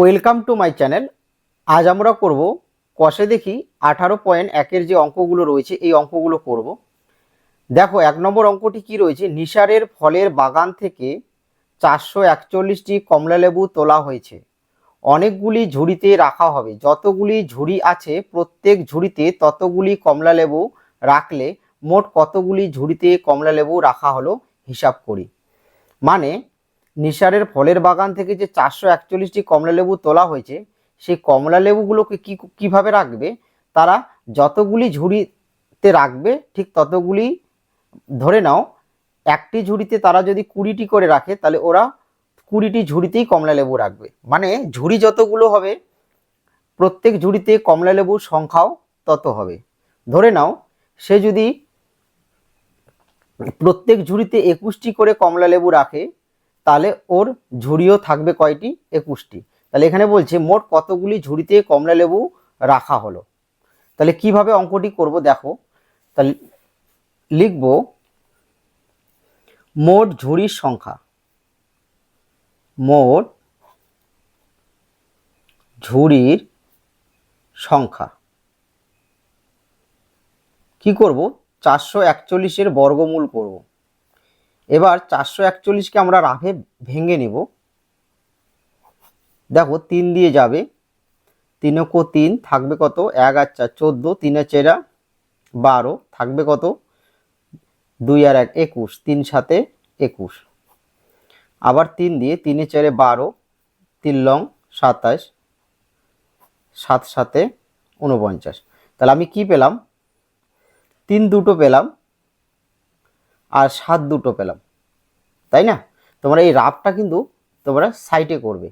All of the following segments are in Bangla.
Welcome to my channel. আজ আমরা করব কষে দেখি আঠারো পয়েন্ট একের যে অঙ্কগুলো রয়েছে, এই অঙ্কগুলো করব। দেখো, এক নম্বর অঙ্কটি কি রয়েছে? নিসারের ফলের বাগান থেকে চারশো একচল্লিশটি কমলালেবু তোলা হয়েছে। অনেকগুলি ঝুড়িতে রাখা হবে। যতগুলি ঝুড়ি আছে, প্রত্যেক ঝুড়িতে ততগুলি কমলালেবু রাখলে মোট কতগুলি ঝুড়িতে কমলালেবু রাখা হলো, হিসাব করি। মানে নিসারের ফলের বাগান থেকে যে চারশো একচল্লিশটি কমলালেবু তোলা হয়েছে, সেই কমলালেবুগুলোকে কি কীভাবে রাখবে? তারা যতগুলি ঝুড়িতে রাখবে, ঠিক ততগুলি ধরে নাও, একটি ঝুড়িতে তারা যদি কুড়িটি করে রাখে, তাহলে ওরা কুড়িটি ঝুড়িতেই কমলালেবু রাখবে। মানে ঝুড়ি যতগুলো হবে, প্রত্যেক ঝুড়িতে কমলালেবুর সংখ্যাও তত হবে। ধরে নাও, সে যদি প্রত্যেক ঝুড়িতে একুশটি করে কমলালেবু রাখে তাহলে ওর ঝুড়িও থাকবে কয়টি? একুশটি। তাহলে এখানে বলছে, মোট কতগুলি ঝুড়িতে কমলা লেবু রাখা হলো? তাহলে কীভাবে অঙ্কটি করব দেখো। তাহলে লিখব, মোট ঝুড়ির সংখ্যা, মোট ঝুড়ির সংখ্যা। কি করব? চারশো একচল্লিশের বর্গমূল করব। এবার চারশো একচল্লিশকে আমরা রাফে ভেঙে নেব। দেখো, তিন দিয়ে যাবে। তিনকো তিন, থাকবে কত? এক আর চার, চোদ্দ। তিনে চেরা, বারো। থাকবে কত? দুই আর এক, একুশ। তিন সাথে একুশ। আবার তিন দিয়ে তিনে চারে বারো, তিন লং সাতাশ, সাত সাতে উনপঞ্চাশ তাহলে আমি কি পেলাম? তিন দুটো পেলাম। আর সাত দুটো পেলাম। তাই না? তোমরা এই রাফটা কিন্তু তোমরা সাইটে করবে।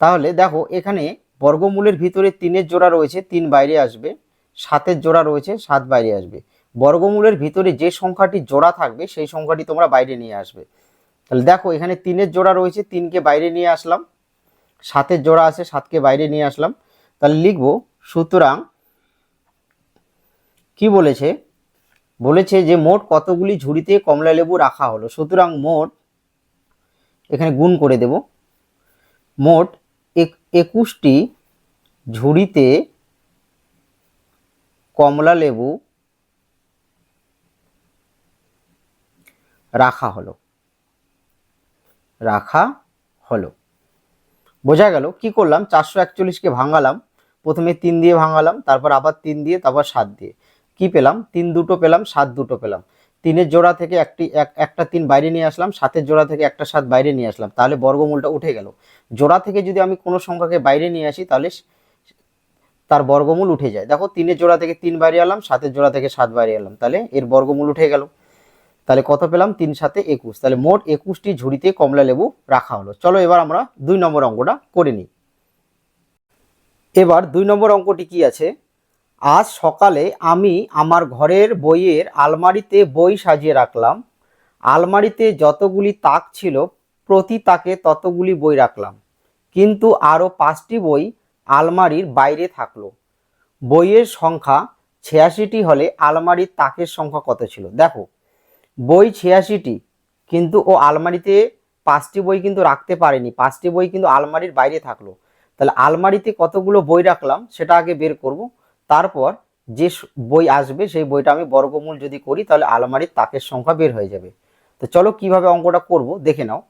তাহলে দেখো, এখানে বর্গমূলের ভিতরে তিনের জোড়া রয়েছে, তিন বাইরে আসবে, সাতের জোড়া রয়েছে, সাত বাইরে আসবে। বর্গমূলের ভিতরে যে সংখ্যাটি জোড়া থাকবে, সেই সংখ্যাটি তোমরা বাইরে নিয়ে আসবে। তাহলে দেখো, এখানে তিনের জোড়া রয়েছে, তিনকে বাইরে নিয়ে আসলাম। সাতের জোড়া আছে, সাতকে বাইরে নিয়ে আসলাম। তাহলে লিখব, সুতরাং কি বলেছে? বলেছে যে মোট কতগুলি ঝুড়িতে কমলা লেবু রাখা হলো? সুতরাং মোট, এখানে গুণ করে দেব, মোট এক- একুশটি ঝুড়িতে কমলা লেবু রাখা হলো। রাখা হলো। বোঝা গেল, কি করলাম? চারশো একচল্লিশকে ভাঙালাম। প্রথমে তিন দিয়ে ভাঙালাম, তারপর আবার তিন দিয়ে, তারপর সাত দিয়ে। কি পেলাম? তিন দুটো পেলাম, সাত দুটো পেলাম। তিনের জোড়া থেকে একটি, এক, একটা তিন বাইরে নিয়ে আসলাম, সাতের জোড়া থেকে একটা সাত বাইরে নিয়ে আসলাম। তাহলে বর্গমূলটা উঠে গেল। জোড়া থেকে যদি আমি কোনো সংখ্যাকে বাইরে নিয়ে আসি, তাহলে তার বর্গমূল উঠে যায়। দেখো, তিনের জোড়া থেকে তিন বাইরে এলাম, সাতের জোড়া থেকে সাত বাইরে এলাম। তাহলে এর বর্গমূল উঠে গেল। তাহলে কত পেলাম? তিন সাথে একুশ। তাহলে মোট একুশটি ঝুড়িতে কমলা লেবু রাখা হলো। চলো এবার আমরা দুই নম্বর অঙ্কটা করে নিই। এবার দুই নম্বর অঙ্কটি কি আছে? আজ সকালে আমি আমার ঘরের বইয়ের আলমারিতে বই সাজিয়ে রাখলাম। আলমারিতে যতগুলি তাক ছিল, প্রতি তাকে ততগুলি বই রাখলাম। কিন্তু আরও পাঁচটি বই আলমারির বাইরে থাকল। বইয়ের সংখ্যা ছিয়াশিটি হলে আলমারির তাকের সংখ্যা কত ছিল? দেখো, বই ছিয়াশিটি, কিন্তু ও আলমারিতে পাঁচটি বই কিন্তু রাখতে পারেনি। পাঁচটি বই কিন্তু আলমারির বাইরে থাকল। তাহলে আলমারিতে কতগুলো বই রাখলাম, সেটা আগে বের করব। তারপর যে বই আসবে, সেই বইটা আমি বর্গমূল যদি করি, তাহলে আলমারির তাকের সংখ্যা বের হয়ে যাবে। তো চলো কীভাবে অঙ্কটা করব, দেখে নাও।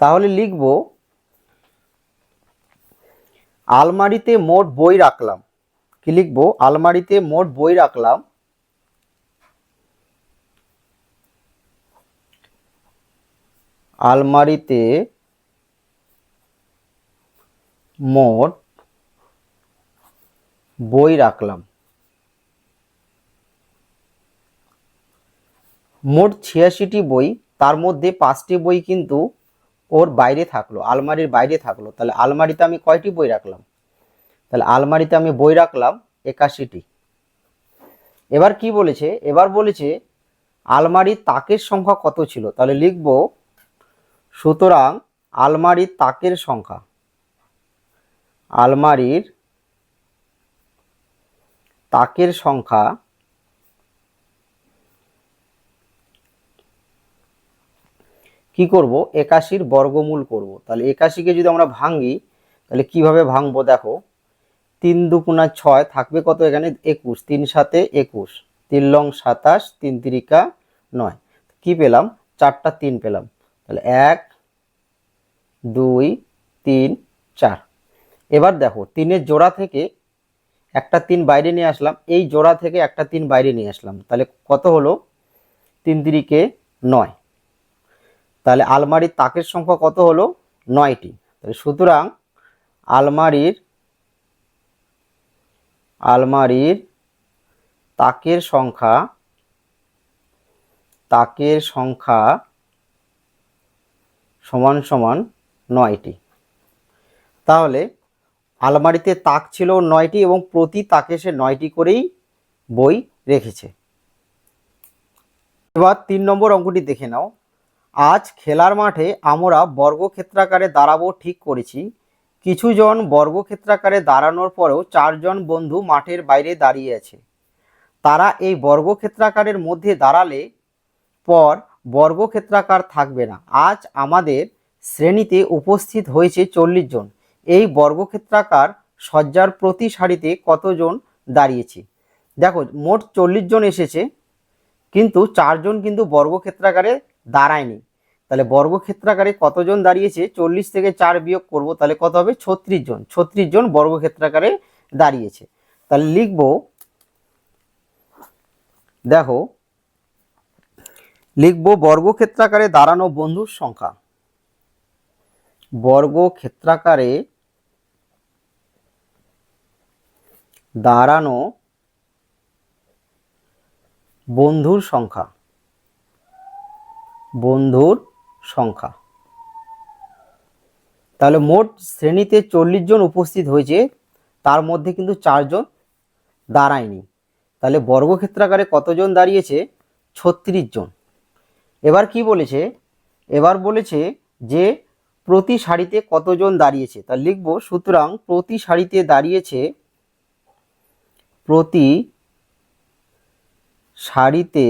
তাহলে লিখব, আলমারিতে মোট বই রাখলাম। কি লিখব? আলমারিতে মোট বই রাখলাম। আলমারিতে মোট বই রাখলাম। মোট ছিয়াশিটি বই, তার মধ্যে পাঁচটি বই কিন্তু ওর বাইরে থাকল, আলমারির বাইরে থাকল। তাহলে আলমারিতে আমি কয়টি বই রাখলাম? তাহলে আলমারিতে আমি বই রাখলাম একাশিটি। এবার কি বলেছে? এবার বলেছে, আলমারির তাকের সংখ্যা কত ছিল? তাহলে লিখব, সুতরাং আলমারির তাকের সংখ্যা, আলমারির তাকের সংখ্যা কি করব? একাশির বর্গমূল করব। তাহলে একাশিকে যদি আমরা ভাঙি তাহলে কীভাবে ভাঙবো দেখো? তিন দুকুণা ছয় থাকবে কত এখানে? একুশ। তিন সাতে একুশ। তিন লং সাতাশ, তিন তিরিকা নয়। কি পেলাম? চারটা তিন পেলাম। তাহলে এক, দুই, তিন, চার। এবার দেখো, তিনের জোড়া থেকে একটা তিন বাইরে নিয়ে আসলাম, এই জোড়া থেকে একটা তিন বাইরে নিয়ে আসলাম। তাহলে কত হলো? তিন তিরিকে নয়। তাহলে আলমারির তাকের সংখ্যা কত হলো? নয়টি। তাহলে সুতরাং আলমারির আলমারির তাকের সংখ্যা তাকের সংখ্যা সমান সমান নয়টি। তাহলে আলমারিতে তাক ছিল নয়টি এবং প্রতি তাকে সে নয়টি করেই বই রেখেছে। এবার তিন নম্বর অঙ্কটি দেখে নাও। আজ খেলার মাঠে আমরা বর্গক্ষেত্রাকারে দাঁড়াবো ঠিক করেছি। কিছুজন বর্গক্ষেত্রাকারে দাঁড়ানোর পরেও চারজন বন্ধু মাঠের বাইরে দাঁড়িয়ে আছে। তারা এই বর্গক্ষেত্রাকারের মধ্যে দাঁড়ালে পর বর্গক্ষেত্রাকার থাকবে না। আজ আমাদের শ্রেণীতে উপস্থিত হয়েছে চল্লিশ জন। এই বর্গক্ষেত্রাকার সজ্জার প্রতি সারিতে কতজন দাঁড়িয়েছে? দেখো, মোট চল্লিশ জন এসেছে, কিন্তু চারজন কিন্তু বর্গক্ষেত্রাকারে দাঁড়ায়নি। তাহলে বর্গক্ষেত্রাকারে কতজন দাঁড়িয়েছে? চল্লিশ থেকে চার বিয়োগ করব, তাহলে কত হবে? ছত্রিশ জন। ছত্রিশ জন বর্গক্ষেত্রাকারে দাঁড়িয়েছে। তাহলে লিখব, দেখো, লিখব বর্গক্ষেত্রাকারে দাঁড়ানো বন্ধুর সংখ্যা। বর্গক্ষেত্রাকারে দাঁড়ানো বন্ধুর সংখ্যা। বন্ধুর সংখ্যা। তাহলে মোট শ্রেণীতে চল্লিশ জন উপস্থিত হয়েছে, তার মধ্যে কিন্তু চারজন দাঁড়ায়নি। তাহলে বর্গক্ষেত্রাকারে কতজন দাঁড়িয়েছে? ছত্রিশ জন। এবার কি বলেছে? এবার বলেছে যে প্রতি সারিতে কতজন দাঁড়িয়েছে? তা লিখব, সুতরাং প্রতি সারিতে দাঁড়িয়েছে প্রতি সারিতে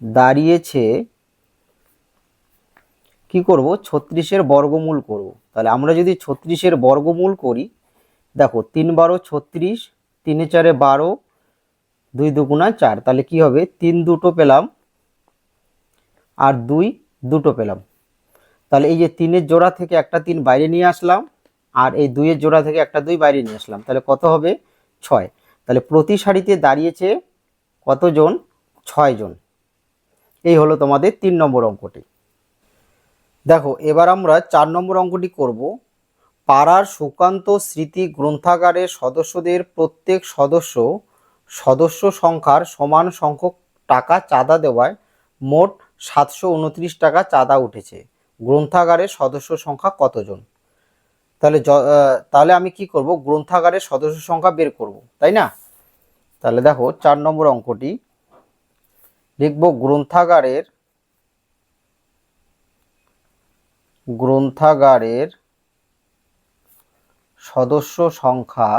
দাঁড়িয়েছে কি করব? ছত্রিশের বর্গমূল করব। তাহলে আমরা যদি ছত্রিশের বর্গমূল করি, দেখো তিন বারো ছত্রিশ, তিনে চারে বারো, দুই দুগুণা চার। তাহলে কি হবে? তিন দুটো পেলাম আর দুই দুটো পেলাম। তাহলে এই যে তিনের জোড়া থেকে একটা তিন বাইরে নিয়ে আসলাম। আর এই দুইয়ের জোড়া থেকে একটা দুই বাইরে নিয়ে আসলাম। তাহলে কত হবে? ছয়। তাহলে প্রতি সারিতে দাঁড়িয়েছে কতজন ছয় জন। এই হলো তোমাদের তিন নম্বর অঙ্কটি। দেখো, এবার আমরা চার নম্বর অঙ্কটি করব। পাড়ার সুকান্ত স্মৃতি গ্রন্থাগারের সদস্যদের প্রত্যেক সদস্য সদস্য সংখ্যার সমান সংখ্যক টাকা চাঁদা দেওয়ায় মোট সাতশো উনত্রিশ টাকা চাঁদা উঠেছে। গ্রন্থাগারের সদস্য সংখ্যা কতজন? তাহলে তাহলে আমি কি করব? গ্রন্থাগারের সদস্য সংখ্যা বের করব, তাই না? তাহলে দেখো, চার নম্বর অঙ্কটি। লিখব গ্রন্থাগারের গ্রন্থাগারের সদস্য সংখ্যা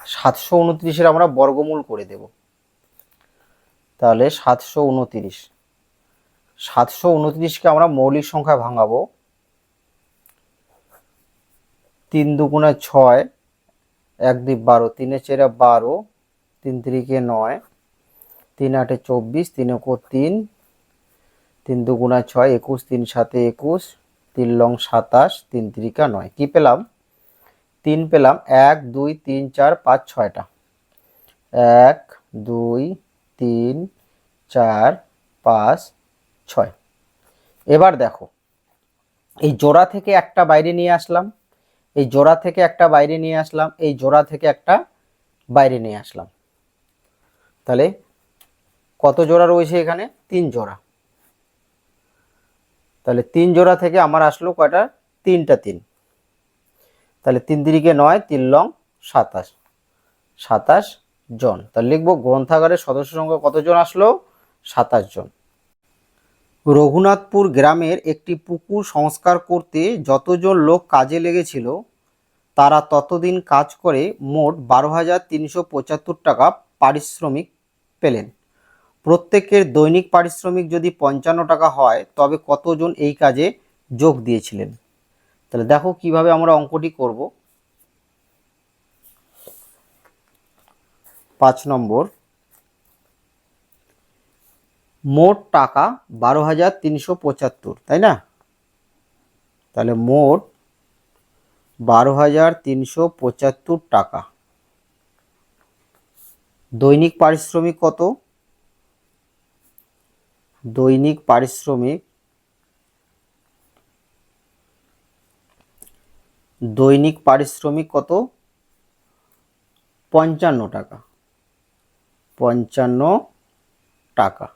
সাতশো উনত্রিশের আমরা বর্গমূল করে দেব। তাহলে সাতশো উনত্রিশ। সাতশো উনত্রিশকে আমরা মৌলিক সংখ্যা ভাঙাবো। তিন দুগুণে ছয়, এক দুই বারো তিনে চেরা বারো, তিন তিরিকে নয়, তিন আটে চব্বিশ, তিন একো তিন তিন দুগুণা ছয়, একুশ, তিন সাতে একুশ, তিন লং সাতাশ, তিন তিরিকা নয়। কি পেলাম? তিন পেলাম এক, দুই, তিন, চার, পাঁচ, ছয়টা। এক, দুই তিন, চার, পাঁচ, ছয়। এবার দেখো, এই জোড়া থেকে একটা বাইরে নিয়ে আসলাম, এই জোড়া থেকে একটা বাইরে নিয়ে আসলাম, এই জোড়া থেকে একটা বাইরে নিয়ে আসলাম। তাহলে কত জোড়া রয়েছে এখানে? তিন জোড়া। তাহলে তিন জোড়া থেকে আমার আসলো কয়টা? তিনটা তিন। তাহলে তিন দিকে নয়, তিন লং সাতাশ। সাতাশ জন। তাহলে লিখব, গ্রন্থাগারের সদস্য সংখ্যা কতজন আসলো? সাতাশ জন। রঘুনাথপুর গ্রামের একটি পুকুর সংস্কার করতে যতজন লোক কাজে লেগেছিল, তারা ততদিন কাজ করে মোট বারো হাজার তিনশো পঁচাত্তর টাকা পারিশ্রমিক পেলেন। প্রত্যেকের দৈনিক পারিশ্রমিক যদি পঞ্চান্ন টাকা হয়, তবে কতজন এই কাজে যোগ দিয়েছিলেন? তাহলে দেখো কীভাবে আমরা অঙ্কটি করব। পাঁচ নম্বর। মোট টাকা বারো হাজার তিনশো পঁচাত্তর, তাই না? তাহলে মোট বারো হাজার তিনশো পঁচাত্তর টাকা। দৈনিক পারিশ্রমিক কত? দৈনিক পারিশ্রমিক দৈনিক পারিশ্রমিক কত? পঞ্চান্ন টাকা। পঞ্চান্ন টাকা।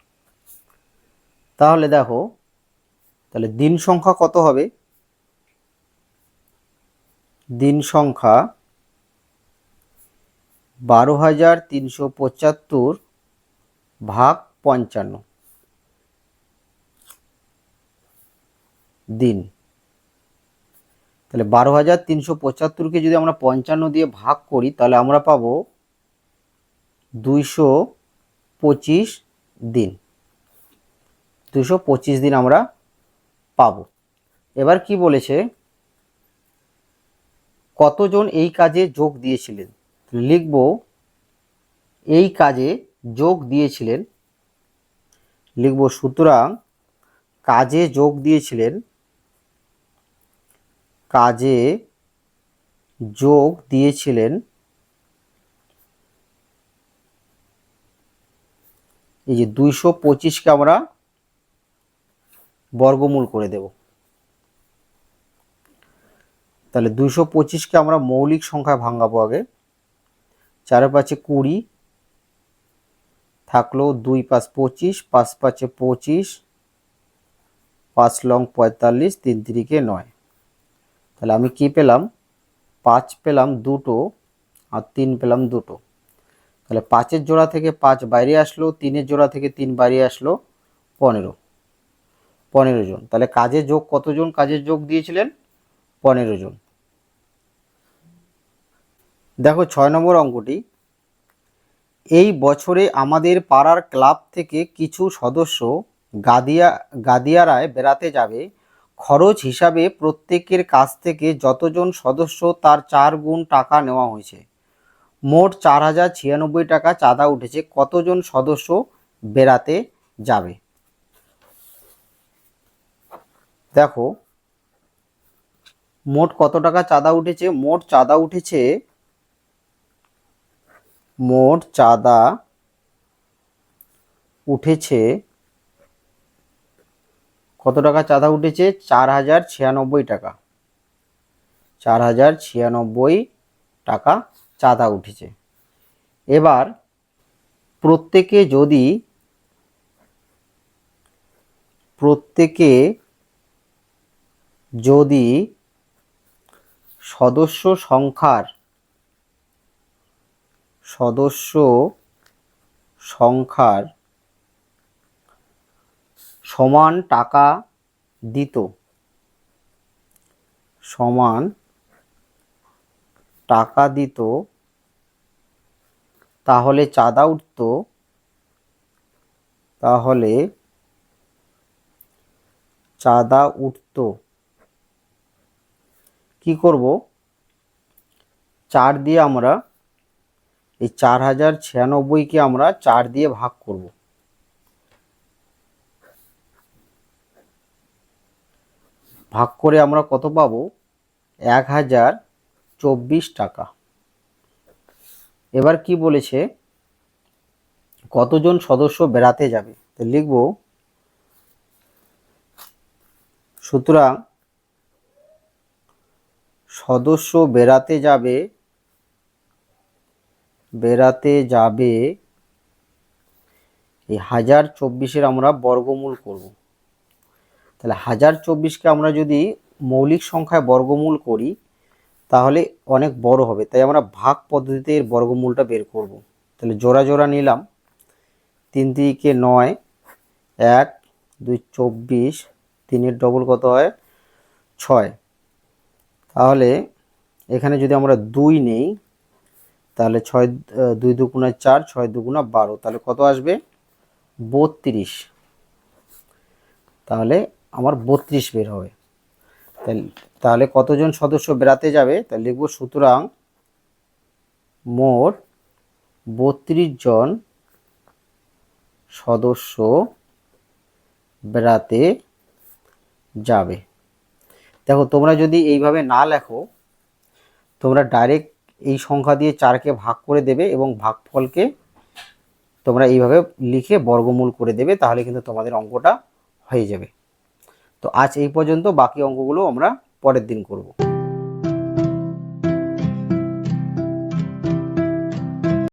তাহলে দেখো, তাহলে দিন সংখ্যা কত হবে? দিন সংখ্যা বারো হাজার তিনশো পঁচাত্তর ভাগ পঞ্চান্ন। দিন। তাহলে বারো হাজার তিনশো পঁচাত্তরকে যদি আমরা পঞ্চান্ন দিয়ে ভাগ করি, তাহলে আমরা পাবো দুইশো পঁচিশ দিন। দুশো পঁচিশ দিন আমরা পাবো। এবার কি বলেছে? কতজন এই কাজে যোগ দিয়েছিলেন? লিখব, এই কাজে যোগ দিয়েছিলেন। লিখব, সুতরাং কাজে যোগ দিয়েছিলেন, কাজে যোগ দিয়েছিলেন এই যে দুইশো পঁচিশকে আমরা বর্গমূল করে দেব। তাহলে দুইশো পঁচিশকে আমরা মৌলিক সংখ্যায় ভাঙাবো আগে। চার পাঁচে কুড়ি, থাকল দুই পাঁচ পঁচিশ, পাঁচ পাঁচে পঁচিশ, পাঁচ লং পঁয়তাল্লিশ, তিন তিরিকে নয়। তাহলে আমি কি পেলাম? পাঁচ পেলাম দুটো আর তিন পেলাম দুটো। তাহলে পাঁচের জোড়া থেকে পাঁচ বাইরে আসলো, তিনের জোড়া থেকে তিন বাইরে আসলো পনেরো। পনেরো জন। তাহলে কাজের যোগ কতজন? কাজের যোগ দিয়েছিলেন পনেরো জন। দেখো ছয় নম্বর অঙ্কটি। এই বছরে আমাদের পাড়ার ক্লাব থেকে কিছু সদস্য গাদিয়া গাদিয়ারায় বেড়াতে যাবে। খরচ হিসাবে প্রত্যেকের কাছ থেকে যতজন সদস্য তার চার গুণ টাকা নেওয়া হয়েছে। মোট চার হাজার ছিয়ানব্বই টাকা চাঁদা উঠেছে। কতজন সদস্য বেড়াতে যাবে? দেখো, মোট কত টাকা চাঁদা উঠেছে? মোট চাঁদা উঠেছে, মোট চাঁদা উঠেছে, কত টাকা চাঁদা উঠেছে? চার হাজার ছিয়ানব্বই টাকা। চার হাজার ছিয়ানব্বই টাকা চাঁদা উঠেছে। এবার প্রত্যেকে যদি প্রত্যেকে যদি সদস্য সংখ্যার সদস্য সংখ্যার সমান টাকা দিত, সমান টাকা দিত তাহলে চাঁদা উঠত। তাহলে চাঁদা উঠত। কি করব? চার দিয়ে আমরা, এই চার হাজার ছিয়ানব্বইকে আমরা চার দিয়ে ভাগ করব। ভাগ করে আমরা কত পাবো? এক হাজার চব্বিশ টাকা। এবার কি বলেছে? কতজন সদস্য বেড়াতে যাবে? তো লিখব। সুতরাং সদস্য বেড়াতে যাবে বেড়াতে যাবে, এই হাজার চব্বিশের আমরা বর্গমূল করব। তাহলে হাজার চব্বিশকে আমরা যদি মৌলিক সংখ্যায় বর্গমূল করি তাহলে অনেক বড় হবে। তাই আমরা ভাগ পদ্ধতিতে এর বর্গমূলটা বের করব। তাহলে জোড়া জোড়া নিলাম। তিন দিকে নয়, এক, দুই, চব্বিশ, তিনের ডবল কত হয়? ছয়। তাহলে এখানে যদি আমরা দুই নেই, তাহলে ছয়, দুই দুগুণা চার, ছয় দুগুণা বারো। তাহলে কত আসবে? বত্রিশ। তাহলে আমার বত্রিশ বের হবে। তাহলে কতজন সদস্য বেড়াতে যাবে? তাহলে লিখব, সুতরাং মোট বত্রিশ জন সদস্য বেড়াতে যাবে। দেখো, তোমরা যদি এইভাবে না লেখো, তোমরা ডাইরেক্ট এই সংখ্যা দিয়ে চারকে ভাগ করে দেবে এবং ভাগফলকে তোমরা এইভাবে লিখে বর্গমূল করে দেবে, তাহলে কিন্তু তোমাদের অঙ্কটা হয়ে যাবে। তো আজ এই পর্যন্ত বাকি অঙ্কগুলো আমরা পরের দিন করব।